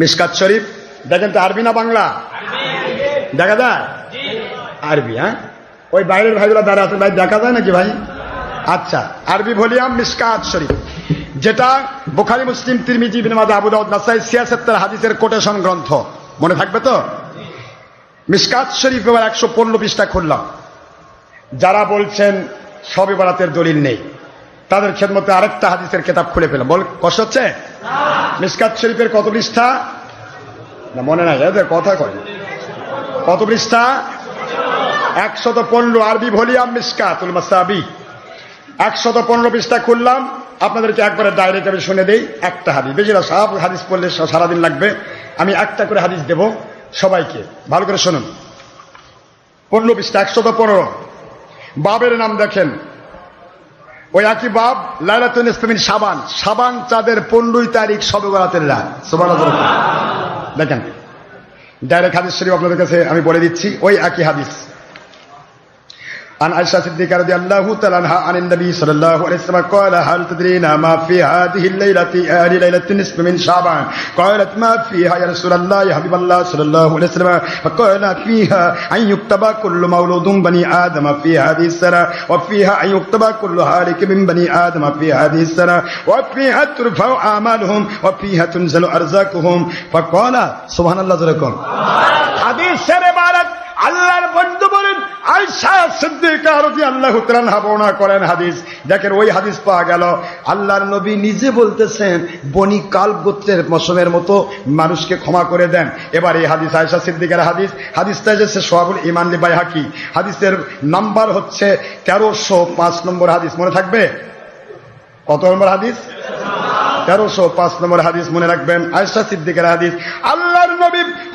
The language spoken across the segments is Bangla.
মিসকাত শরীফ, দেখেন তো আরবি না বাংলা? দেখা যায়? আরবি হ্যাঁ? ওই বাইরের ভাইগুলো দাঁড়া আছে, ভাই দেখা যায় নাকি ভাই? আচ্ছা আরবি ভলিউম মিসকাত শরীফ, যেটা বোখারি, মুসলিম, তিরমিজি বিনমাদ আবু দাউদ, নাসাই সিয়াসত্তর হাদিসের কোটেশন গ্রন্থ। মনে থাকবে তো? মিসকাত শরীফ এবার একশো পনেরো পৃষ্ঠা খুললাম। যারা বলছেন সবে বরাতের দলিল নেই, তাদের খেদমতে আরেকটা হাদিসের কেতাব খুলে পেলাম বল, কষ্ট হচ্ছে? মিসকাত শরীফের কত পৃষ্ঠা? না, মনে নাই, এদের কথা কয়। কত পৃষ্ঠা? একশত পনেরো আরবি ভলিয়াম মিসকাতুল মাসাবি। একশত পনেরো পৃষ্ঠা খুললাম। আপনাদেরকে একবারে ডাইরেক্ট আমি শুনে দেই, একটা হাদিস। বেশিরা সব হাদিস পড়লে সারাদিন লাগবে। আমি একটা করে হাদিস দেব সবাইকে। ভালো করে শুনুন। পনেরো পৃষ্ঠা, একশত পনেরো। বাবের নাম দেখেন। ওই একই বাপ লাইলাতুল ইসলামিন সাবান সাবান চাঁদের পনেরোই তারিখ সবে বরাতের। দেখেন, ডাইরেক্ট হাদিস শরীফ আপনাদের কাছে আমি বলে দিচ্ছি, ওই একই হাদিস। عن عائشة صديقة رضي الله تعالى عنها عن النبي صلى الله عليه وسلم قال هل تدرين ما في هذه الليلة أهل ليلة النصف من شعبان؟ قالت ما فيها يا رسول الله يا حبيب الله صلى الله عليه وسلم. فقال فيها أن يكتب كل مولود بني آدم في هذه السنة وفيها أن يكتب كل هالك من بني آدم في هذه السنة وفيها ترفع أعمالهم وفيها تنزل أرزاقهم. فقال سبحان الله ذلكم حديث سنة بارك الله আয়সা সিদ্দিকা বর্ণনা করেন হাদিস। দেখেন ওই হাদিস পাওয়া গেল, আল্লাহর নবী নিজে বলতেছেন গোত্রের মতো মানুষকে ক্ষমা করে দেন। এবার এই হাদিস সিদ্দিকার হাদিস। হাদিসটা হাকি হাদিসের নাম্বার হচ্ছে তেরোশো পাঁচ নম্বর হাদিস। মনে থাকবে? কত নম্বর হাদিস? তেরোশো পাঁচ নম্বর হাদিস মনে রাখবেন। আয়সা সিদ্দিকের হাদিস আল্লাহর নবী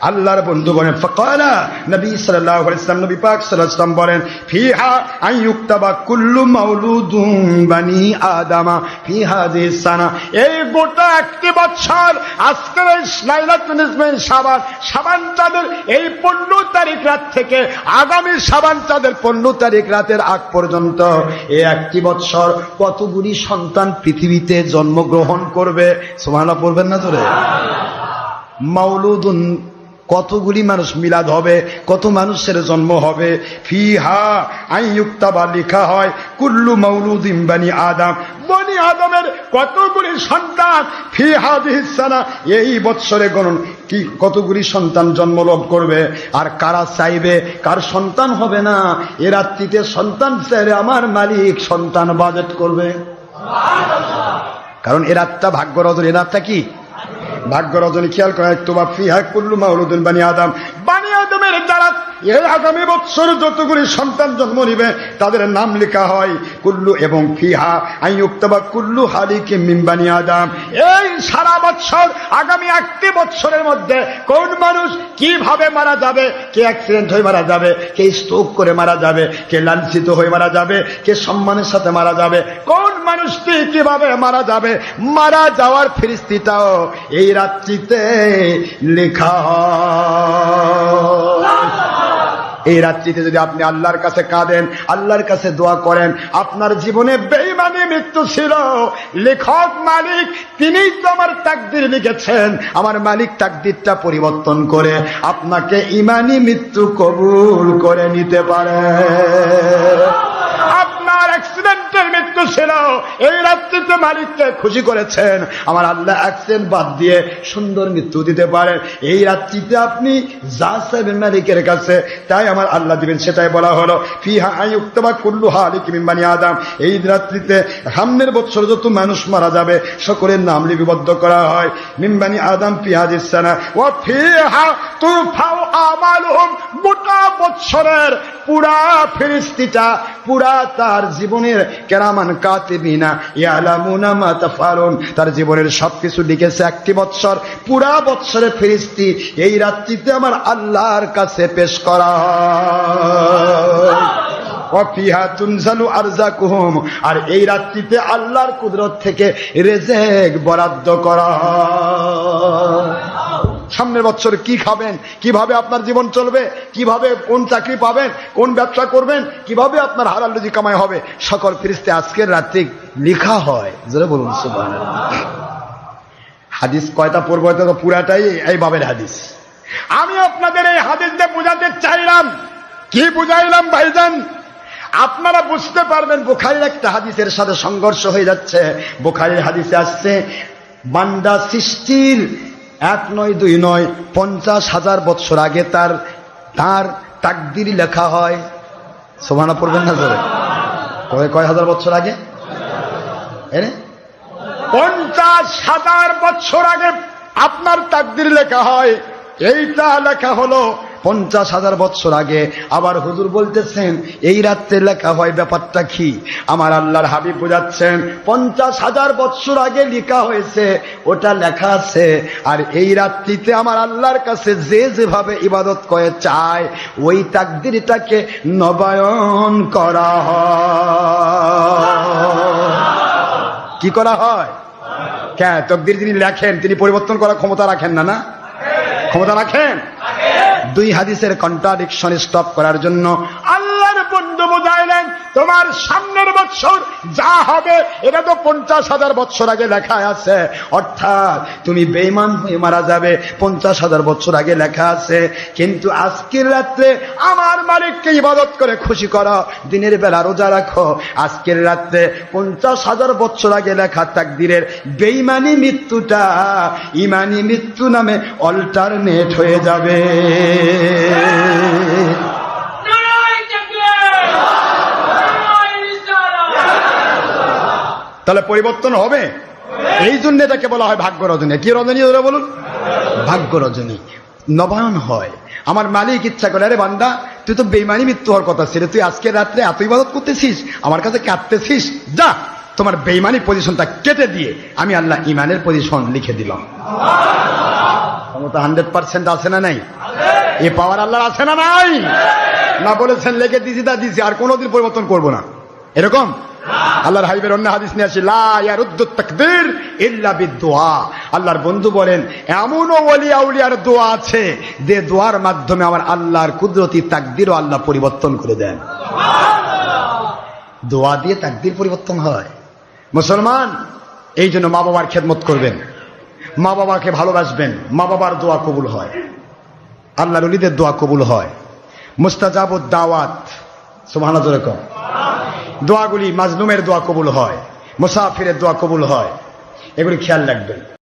আল্লাহর বন্ধু বলেন ফকালা নবী ওয়াসাল্লাম নবী পাক সাল্লাল্লাহু ওয়াসাল্লাম বলেন, ফিহা আন ইউক্তাবা কুল্লু মাউলুদুম আদামা ফি হাদিহি এই গোটা একটি বছর আজকের এই লাইলাতুল ইসমিন শাবান চাঁদের এই 15 তারিখ রাত থেকে আগামী শাবান চাঁদের 15 তারিখ রাতের আগ পর্যন্ত এই একটি বছর কতগুলি সন্তান পৃথিবীতে জন্মগ্রহণ করবে? সুবহানাল্লাহ, পড়বেন না তোরে মাউলুদুন কতগুলি মানুষ মিলাদ হবে, কত মানুষের জন্ম হবে। ফিহা আইয়ুক্তাবা লেখা হয়, কুল্লু মাউলুদিন বানি আদম। বনি আদমের কতগুলি সন্তান, ফিহা দিহিসানা এই বৎসরে গণন। কি, কতগুলি সন্তান জন্মলাভ করবে? আর কারা চাইবে? কার সন্তান হবে না? এ রাত্রিতে সন্তান চাইলে আমার মালিক সন্তান বাজেট করবে। কারণ এ রাতটা ভাগ্য রজন এ রাতটা কি? ভাগ্য রজনী খেয়াল করা একটু বা ফিহা কুল্লু মাউলুদ্দিন বানি আদম। বানি আদমের দ্বারা এই আগামী বৎসর যতগুলি সন্তান জন্ম নিবে, তাদের নাম লেখা হয়, কুল্লু এবং ফিহা। আই উক্তবা কুল্লু হালিকে মিম্বানি আদম। এই সারা বৎসর, আগামী একটি বৎসরের মধ্যে কোন মানুষ কীভাবে মারা যাবে, কে অ্যাক্সিডেন্ট হয়ে মারা যাবে, কে স্ট্রোক করে মারা যাবে, কে লাঞ্ছিত হয়ে মারা যাবে, কে সম্মানের সাথে মারা যাবে, কোন মানুষটি কীভাবে মারা যাবে, মারা যাওয়ার ফিরিস্তিটাও এই রাত্রিতে লেখা হয়। এই রাত্রিতে যদি আপনি আল্লাহর কাছে কাঁদেন, আল্লাহর কাছে দোয়া করেন, আপনার জীবনে বেইমানি মৃত্যু ছিল। লেখক মালিক, তিনিই তো আমার তাকদির লিখেছেন। আমার মালিক তাকদিরটা পরিবর্তন করে আপনাকে ইমানি মৃত্যু কবুল করে নিতে পারে। আপনার অ্যাক্সিডেন্টের মৃত্যু ছিল। এই রাত্রিতে মালিককে খুশি করেছেন। আমার আল্লাহ অ্যাক্সিডেন্ট বাদ দিয়ে সুন্দর মৃত্যু দিতে পারেন। এই রাত্রিতে আপনি যা চাইবেন মালিকের কাছে তাই আমার আল্লাহ দিবেন, সেটাই বলা হলো। ফিহা আয়ুক্তবা কুল্লু হালিক মিম্বানি আদাম। এই রাত্রিতে সামনের বছর যত মানুষ মারা যাবে, সকলের নাম লিপিবদ্ধ করা হয়। মিম্বানি আদাম পিহাদিসানা ও ফিহা তুরফাউ আমালুহুম গোটা বছরের পুরা ফিরিস্তিটা পুরা তার জীবনের কেরামান কাতিবিনা। ইয়ালামুনা তার জীবনের সবকিছু লিখেছে একটি বৎসর। পুরা বৎসরে ফিরিস্তি এই রাত্রিতে আমার আল্লাহর কাছে পেশ করা অফিহা আরজাকুহুম আর এই রাত্রিতে আল্লাহর কুদরত থেকে রেজেক বরাদ্দ করা। সামনের বছর কি খাবেন? কীভাবে আপনার জীবন চলবে? কীভাবে কোন চাকরি পাবেন? কোন ব্যবসা করবেন? কীভাবে আপনার হারাল রুজি কামাই হবে? সকল ফিরিস্তে আজকের রাত্রি লিখা হয়। যারা বলুন। হাদিস কয়টা পড়ব? তো পুরাটাই এই বাবের হাদিস। আমি আপনাদের এই হাদিস দিয়ে বোঝাতে চাইলাম। কি বুঝাইলাম, ভাইজান? আপনারা বুঝতে পারবেন, বুখারির একটা হাদিসের সাথে সংঘর্ষ হয়ে যাচ্ছে। বুখারির হাদিসে আসছে, বান্দা সৃষ্টির এক নয়, দুই নয়, পঞ্চাশ হাজার বৎসর আগে তার তার তাকদির লেখা হয়। সোভানা পড়বেন না জোরে। কয় কয় হাজার বছর আগে? পঞ্চাশ হাজার বছর আগে আপনার তাকদির লেখা হয়। এইটা লেখা হলো পঞ্চাশ হাজার বছর আগে আবার হুজুর বলতেছেন, এই রাত্রে লেখা হয় ব্যাপারটা কি? আমার আল্লাহর হাবিব বোঝাচ্ছেন, পঞ্চাশ হাজার বছর আগে লেখা হয়েছে, ওটা লেখা আছে। আর এই রাত্রিতে আমার আল্লাহর কাছে যে যেভাবে ইবাদত করে চায়, ওই তাকদিরটাকে নবায়ন করা হয়। কি করা হয়? কে তকদির যিনি লেখেন, তিনি পরিবর্তন করার ক্ষমতা রাখেন না না? ক্ষমতা রাখেন? দুই হাদিসের কন্ট্রাডিকশন স্টপ করার জন্য আল্লাহর বন্ধু তোমার সামনের বছর যা হবে, এটা তো পঞ্চাশ হাজার বছর আগে লেখা আছে। অর্থাৎ তুমি বেইমান হয়ে মারা যাবে, পঞ্চাশ হাজার বছর আগে লেখা আছে। কিন্তু আজকের রাত্রে আমার মালিককে ইবাদত করে খুশি করো, দিনের বেলা রোজা রাখো। আজকের রাত্রে পঞ্চাশ হাজার বছর আগে লেখা তাকদিরের বেইমানি মৃত্যুটা ইমানি মৃত্যু নামে অল্টারনেট হয়ে যাবে। তাহলে পরিবর্তন হবে? এই জন্য এটাকে বলা হয় ভাগ্য রজনী কি রজনী ওরা বলুন? ভাগ্য রজনী নবায়ন হয়। আমার মালিক ইচ্ছা করে, আরে বান্দা, তুই তো বেইমানি মৃত্যু হওয়ার কথা ছিল। তুই আজকে রাত্রে এত ইবাদত করতেছিস, আমার কাছে কাঁদতেছিস। যা, তোমার বেইমানি পজিশনটা কেটে দিয়ে আমি আল্লাহ ইমানের পজিশন লিখে দিলাম। ক্ষমতা হান্ড্রেড পার্সেন্ট আছে না নাই? এ পাওয়ার আল্লাহর আছে না নাই? না বলেছেন, লেগে দিছি, তা দিছি, আর কোনোদিন পরিবর্তন করব না। এরকম? আল্লাহর হাইবের অন্য হাদিস নিয়ে আসি ইল্লা আল্লাহর বন্ধু বলেন এমনও আউলিয়ার দোয়া আছে যে দোয়ার মাধ্যমে আমার আল্লাহর কুদরতি তাকদিরও আল্লাহ পরিবর্তন করে দেন। দোয়া দিয়ে তাকদির পরিবর্তন হয়। মুসলমান এই জন্য মা বাবার খেদমত করবেন। মা বাবাকে ভালোবাসবেন। মা বাবার দোয়া কবুল হয়। আল্লাহর অলিদের দোয়া কবুল হয়। মুস্তাজাবুদ দাওয়াত সুবহানাল্লাহ জোরে কম। দোয়াগুলি মাজলুমের দোয়া কবুল হয় মুসাফিরের দোয়া কবুল হয়। এগুলি খেয়াল রাখবেন।